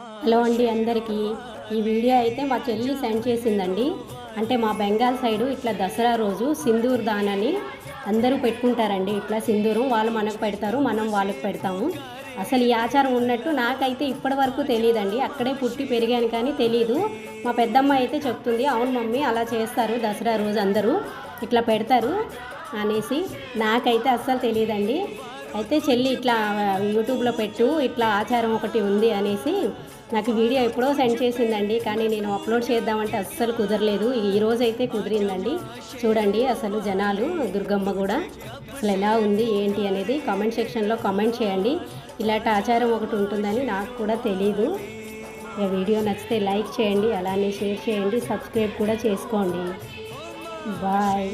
Hello అండి అందరికీ. ఈ వీడియో అయితే మా చెల్లి సెండ్ చేసిందండి. అంటే మా బెంగాల్ సైడు ఇట్లా దసరా రోజు సింధూర్ దాన్ అని అందరూ పెట్టుకుంటారండి. ఇట్లా సింధూరం వాళ్ళు మనకు పెడతారు మనం వాళ్ళకి పెడతాము. అసలు ఈ ఆచారం ఉన్నట్టు నాకైతే ఇప్పటి వరకు తెలియదండి అక్కడే పుట్టి పెరిగాను కానీ తెలీదు. మా పెద్దమ్మ అయితే చెప్తుంది అవును మమ్మీ అలా చేస్తారు దసరా రోజు అందరూ. ఇట్లా పెడతారు అనేసి. నాకైతే అస్సలు తెలియదండి అయితే చెల్లి ఇట్లా యూట్యూబ్లో పెట్టు ఇట్లా ఆచారం ఒకటి ఉంది అనేసి నాకు వీడియో ఎప్పుడో సెండ్ చేసిందండి. కానీ నేను అప్లోడ్ చేద్దామంటే అస్సలు కుదరలేదు. ఈరోజు అయితే కుదిరిందండి. చూడండి అసలు జనాలు దుర్గమ్మ కూడా అసలు ఎలా ఉంది ఏంటి అనేది కామెంట్ సెక్షన్లో కామెంట్ చేయండి. ఇలాంటి ఆచారం ఒకటి ఉంటుందని నాకు కూడా తెలీదు. వీడియో నచ్చితే లైక్ చేయండి అలానే షేర్ చేయండి సబ్స్క్రైబ్ కూడా చేసుకోండి. బాయ్.